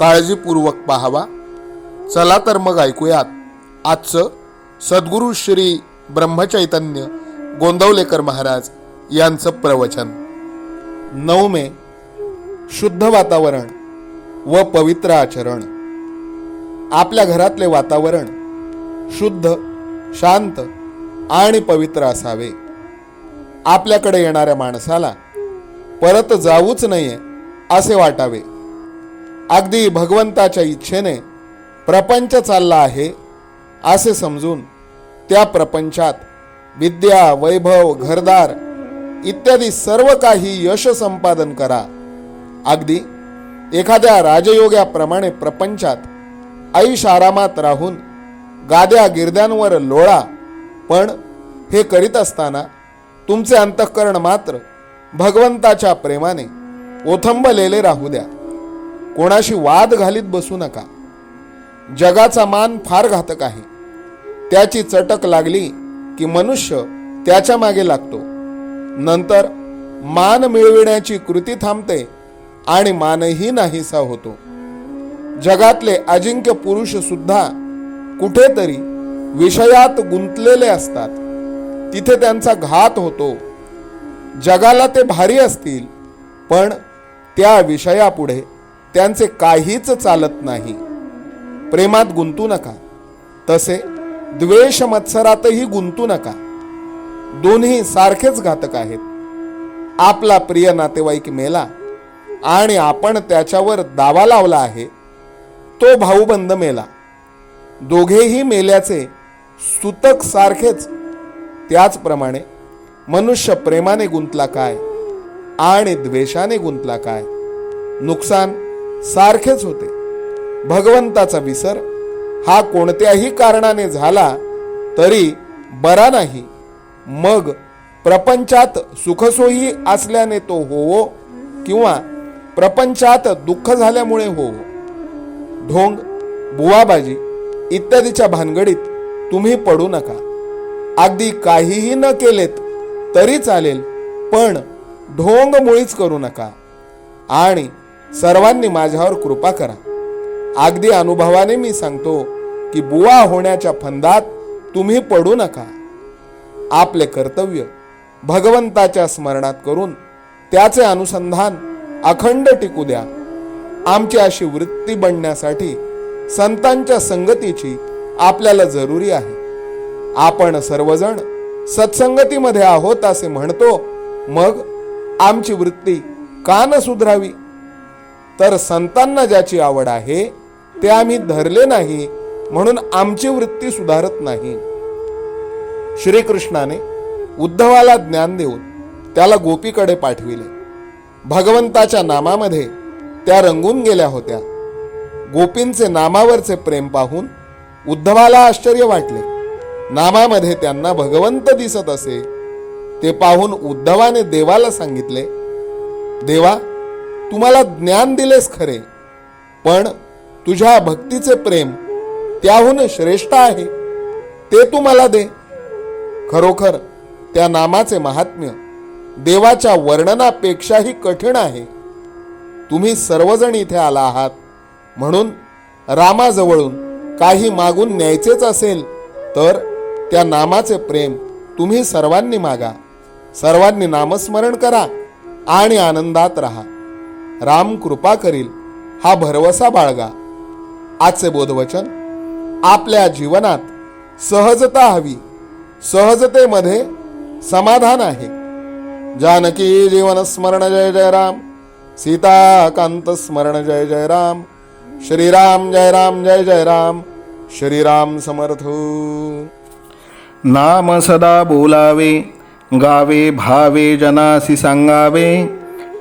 काळजीपूर्वक पाहावा. चला तर मग ऐकूयात. आजचं सद्गुरू श्री ब्रह्मचैतन्य गोंदवलेकर महाराज यांचं प्रवचन. नऊ मे शुद्ध वातावरण व पवित्र आचरण. आपल्या घरातले वातावरण शुद्ध शांत आणि पवित्र असावे. आपल्याकडे येणाऱ्या माणसाला परत जाऊच नये असे वाटावे. अगदी भगवंताच्या इच्छेने प्रपंच चालला आहे असे समजून त्या प्रपंचात विद्या वैभव घरदार इत्यादी सर्व काही यश संपादन करा. अगदी एखाद्या राजयोग्याप्रमाणे प्रपंचात ऐश आरामात राहून गाद्या गिरद्यांवर लोळा पण हे करीत असताना तुमचे अंतःकरण मात्र भगवंताच्या प्रेमाने ओथंबलेले राहू द्या. कोणाशी वाद घालीत बसू नका. जगाचा मान फार घातक आहे. त्याची चटक लागली की मनुष्य त्याच्यामागे लागतो. नंतर मान मिळविण्याची कृती थांबते आणि मानही नाहीसा होतो. जगातले अजिंक्य पुरुष सुद्धा कुठेतरी विषयात गुंतलेले असतात. तिथे त्यांचा घात होतो. जगाला ते भारी असतील पण त्या विषयापुढे त्यांचे काहीच चालत नाही. प्रेमात गुंतू नका. तसे द्वेष मत्सरातही गुंतू नका. दोन्ही सारखेच घातक आहेत. आपला प्रिय नातेवाईक मेला आणि आपण त्याच्यावर दावा लावला आहे तो भाऊबंद मेला. दोघेही मेल्याचे सुतक सारखेच. त्याचप्रमाणे मनुष्य प्रेमाने गुंतला काय आणि द्वेषाने गुंतला काय? नुकसान सारखेच होते. भगवंताचा विसर हा कोणत्याही कारणाने झाला तरी बरा नाही. मग प्रपंचात सुखसोयी असल्याने तो होवो किंवा प्रपंचात दुःख झाल्यामुळे होवो. ढोंग बुवाबाजी इत्यादीच्या भानगडीत तुम्ही पडू नका. अगदी काहीही न केलेत तरी चालेल पण ढोंग मुळीच करू नका. आणि सर्वांनी माझ्यावर कृपा करा. अगदी अनुभवाने मी सांगतो की बुवा होण्याच्या फंदात तुम्ही पडू नका. आपले कर्तव्य भगवंताच्या स्मरणात करून त्याचे अनुसंधान अखंड टिकू द्या. आमची अशी वृत्ती बनण्यासाठी संतांच्या संगतीची आपल्याला जरुरी आहे. आपण सर्वजण सत्संगतीमध्ये आहोत असे म्हणतो मग आमची वृत्ती का न सुधरावी. तर संतांना ज्याची आवड आहे ते आम्ही धरले नाही म्हणून आमची वृत्ती सुधारत नाही. श्रीकृष्णाने उद्धवाला ज्ञान देऊन त्याला गोपीकडे पाठविले. भगवंताच्या नामामध्ये त्या रंगून गेल्या होत्या. गोपींचे नामावरचे प्रेम पाहून उद्धवाला आश्चर्य वाटले. नामामध्ये त्यांना भगवंत दिसत असे ते पाहून उद्धवाने देवाला सांगितले देवा तुम्हाला ज्ञान दिलेस खरे. पण तुझ्या भक्तीचे प्रेम त्याहून श्रेष्ठ आहे. ते तू मला दे. खरोखर त्या नामाचे महात्म्य देवाच्या वर्णनापेक्षाही कठीण आहे. तुम्ही सर्वजण इथे आला आहात. म्हणून रामाजवळून काही मागून न्यायचेच असेल तर त्या नामाचे प्रेम तुम्ही सर्वांनी मागा. सर्वांनी नामस्मरण करा आणि आनंदात राहा. राम कृपा करील हा भरवसा बाळगा. आजचे बोधवचन आपल्या जीवनात सहजता हवी सहजतेमध्ये समाधान आहे. जानकी जीवन स्मरण जय जय राम. सीताकांत स्मरण जय जय राम. श्रीराम जय राम जय जय राम. श्रीराम समर्थ. नाम सदा बोलावे गावे भावे जनासी सांगावे.